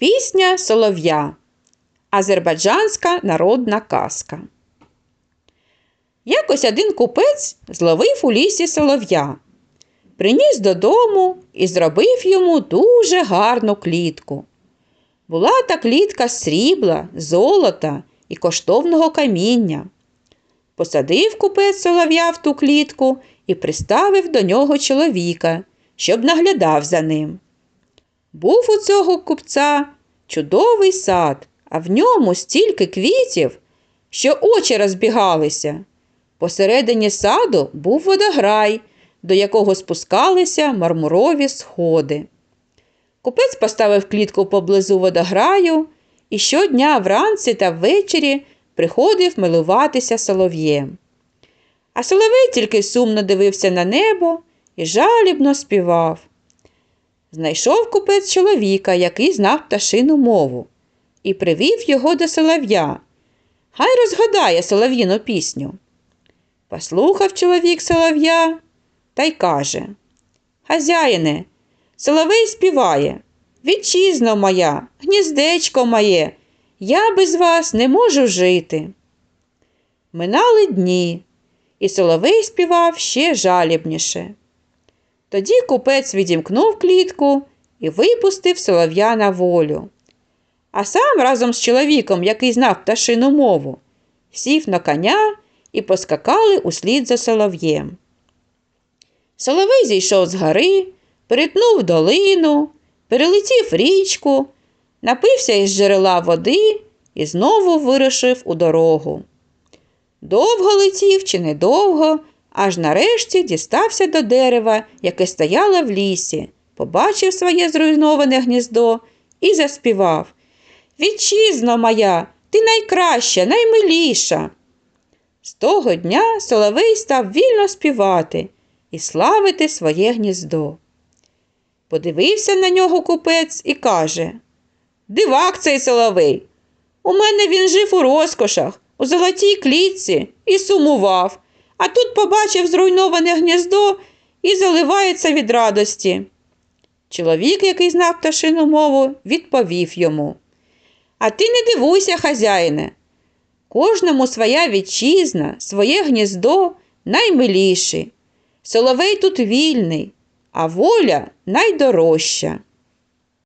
Пісня Солов'я. Азербайджанська народна казка. Якось один купець зловив у лісі солов'я, приніс додому і зробив йому дуже гарну клітку. Була та клітка срібла, золота і коштовного каміння. Посадив купець солов'я в ту клітку і приставив до нього чоловіка, щоб наглядав за ним. Був у цього купця чудовий сад, а в ньому стільки квітів, що очі розбігалися. Посередині саду був водограй, до якого спускалися мармурові сходи. Купець поставив клітку поблизу водограю і щодня вранці та ввечері приходив милуватися солов'єм. А соловей тільки сумно дивився на небо і жалібно співав. Знайшов купець чоловіка, який знав пташину мову, і привів його до солов'я. Хай розгадає солов'їну пісню. Послухав чоловік солов'я та й каже Хазяїне, соловей співає. Вітчизно моя, гніздечко моє, я без вас не можу жити. Минали дні, і соловей співав ще жалібніше. Тоді купець відімкнув клітку і випустив солов'я на волю. А сам разом з чоловіком, який знав пташину мову, сів на коня і поскакали услід за солов'єм. Соловей зійшов з гори, перетнув долину, перелетів річку, напився із джерела води і знову вирушив у дорогу. Довго летів чи недовго, аж нарешті дістався до дерева, яке стояло в лісі, побачив своє зруйноване гніздо і заспівав Вітчизно моя, ти найкраща, наймиліша. З того дня Соловей став вільно співати і славити своє гніздо. Подивився на нього купець і каже Дивак цей соловей. У мене він жив у розкошах, у золотій клітці і сумував, а тут побачив зруйноване гніздо і заливається від радості. Чоловік, який знав пташину мову, відповів йому А ти не дивуйся, хазяїне. Кожному своя вітчизна, своє гніздо наймиліші. Соловей тут вільний, а воля найдорожча.